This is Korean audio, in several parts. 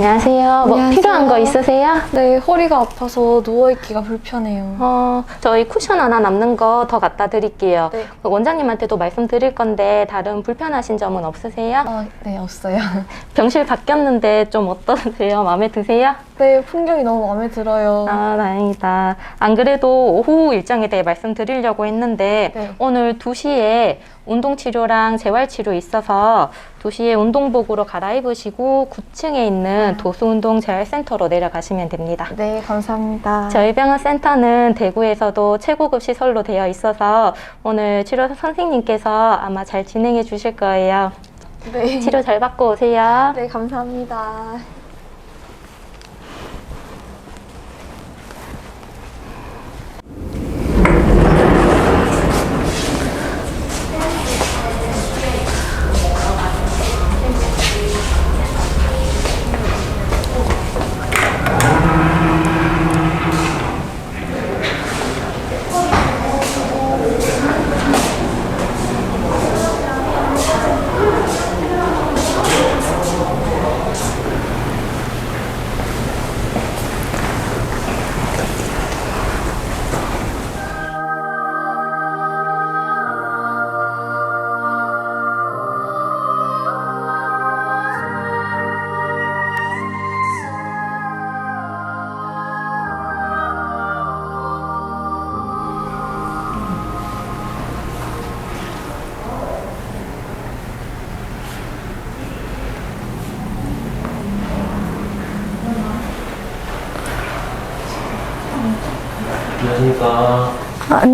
안녕하세요. 뭐 안녕하세요. 필요한 거 있으세요? 네, 허리가 아파서 누워있기가 불편해요. 어, 저희 쿠션 하나 남는 거 더 갖다 드릴게요. 네. 그 원장님한테도 말씀드릴 건데 다른 불편하신 점은 없으세요? 아, 네, 없어요. 병실 바뀌었는데 좀 어떠세요? 마음에 드세요? 네, 풍경이 너무 마음에 들어요. 아, 다행이다. 안 그래도 오후 일정에 대해 말씀드리려고 했는데 네. 오늘 2시에 운동치료랑 재활치료 있어서 2시에 운동복으로 갈아입으시고 9층에 있는 도수운동재활센터로 내려가시면 됩니다. 네, 감사합니다. 저희 병원 센터는 대구에서도 최고급 시설로 되어 있어서 오늘 치료 선생님께서 아마 잘 진행해 주실 거예요. 네. 치료 잘 받고 오세요. 네, 감사합니다.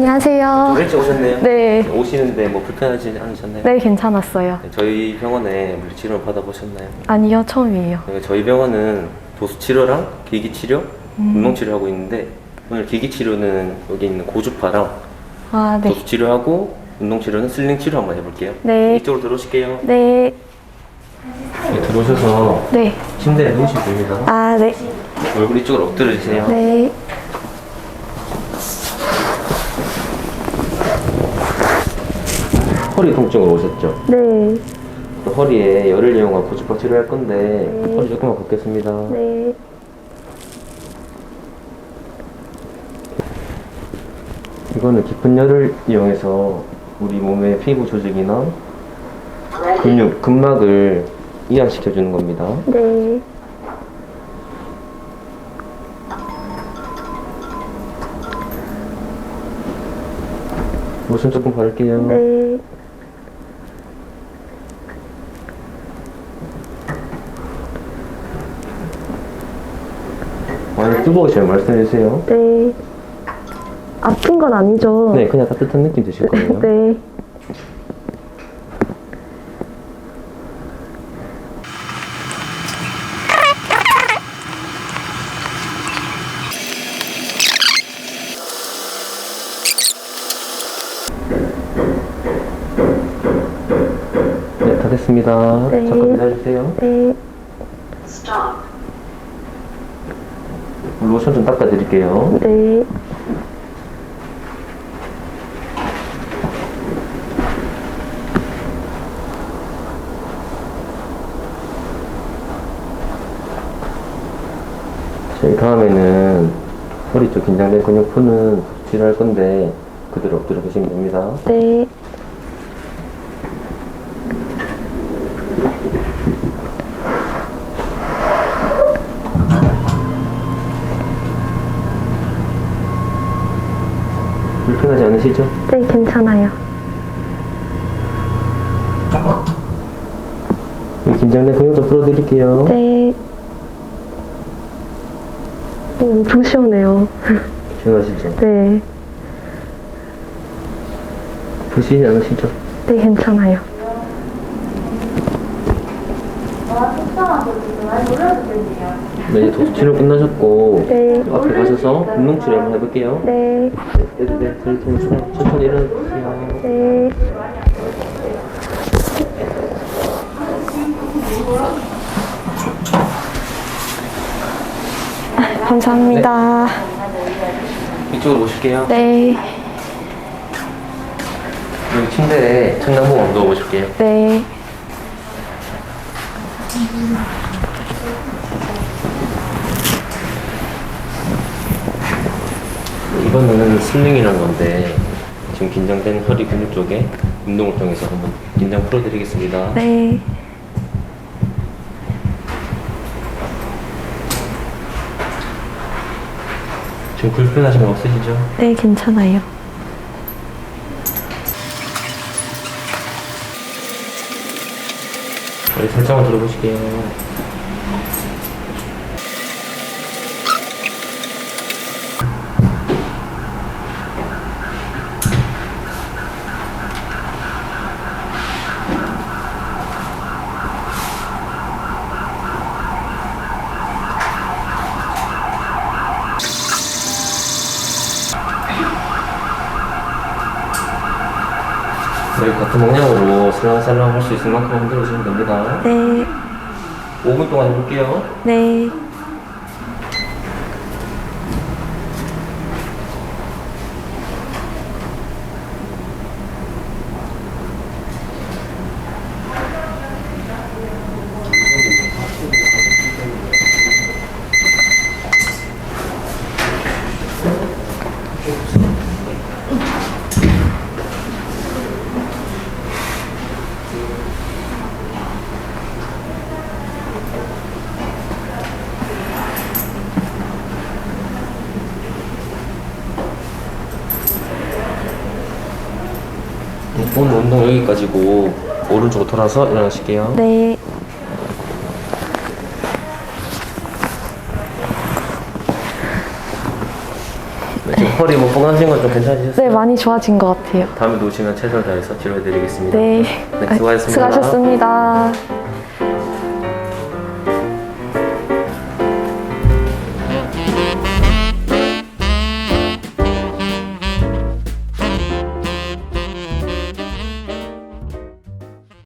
안녕하세요. 일찍 오셨네요. 네. 오시는데 뭐 불편하지 않으셨나요? 네, 괜찮았어요. 네, 저희 병원에 물리치료 받아보셨나요? 아니요, 처음이에요. 네, 저희 병원은 도수치료랑 기기치료, 음. 운동치료 하고 있는데 오늘 기기치료는 여기 있는 고주파랑 아, 네. 도수치료하고 운동치료는 슬링치료 한번 해볼게요. 네. 이쪽으로 들어오실게요. 네. 네, 들어오셔서 네. 침대에 누우시면 됩니다. 아, 네. 얼굴 이쪽으로 엎드려 주세요. 네. 허리 통증으로 오셨죠? 네. 그 허리에 열을 이용한 고주파 치료할 건데 네. 허리 조금만 걷겠습니다. 네. 이거는 깊은 열을 이용해서 우리 몸의 피부 조직이나 근육, 근막을 이완시켜 주는 겁니다. 네. 로션 조금 바를게요. 네. 많이 뜨거우시면 말씀해 주세요. 네. 아픈 건 아니죠? 네, 그냥 따뜻한 느낌 드실 거예요. 네. 네, 다 됐습니다. 네. 잠깐 기다려주세요. 네. 로션 좀 닦아드릴게요. 네. 저희 다음에는 허리 쪽 긴장된 근육 푸는 치료할 건데 그대로 엎드려 계시면 됩니다. 네. 불편하지 않으시죠? 네, 괜찮아요. 이 긴장된 근육 좀 풀어드릴게요. 네. 어, 엄청 시원해요. 시원하시죠? 네. 부시지 않으시죠? 네, 괜찮아요. 네, 이제 도수 치료 끝나셨고 네. 앞에 가셔서 운동 치료 한번 해볼게요. 네. 네, 네, 네. 들통해서 천천히 일어나주세요. 네. 감사합니다. 이쪽으로 오실게요. 네. 여기 침대에 천장봉 넣어 보실게요. 네. 이거는 슬링이란 건데 지금 긴장된 허리 근육 쪽에 운동을 통해서 한번 긴장 풀어드리겠습니다. 네. 지금 불편하신 거 없으시죠? 네, 괜찮아요. 우리 살짝만 들어보실게요. 네, 같은 방향으로 슬렁슬렁 할수 있을 만큼 흔들어주시면 됩니다. 네. 5분 동안 해볼게요. 네. 오늘 운동 여기까지고 오른쪽으로 돌아서 일어나실게요. 네. 네, 지금 허리 뭐 뻥하신 건 좀 괜찮으셨어요? 네, 많이 좋아진 것 같아요. 다음에 오시면 최선을 다해서 치료해드리겠습니다. 네. 네, 수고하셨습니다. 수고하셨습니다.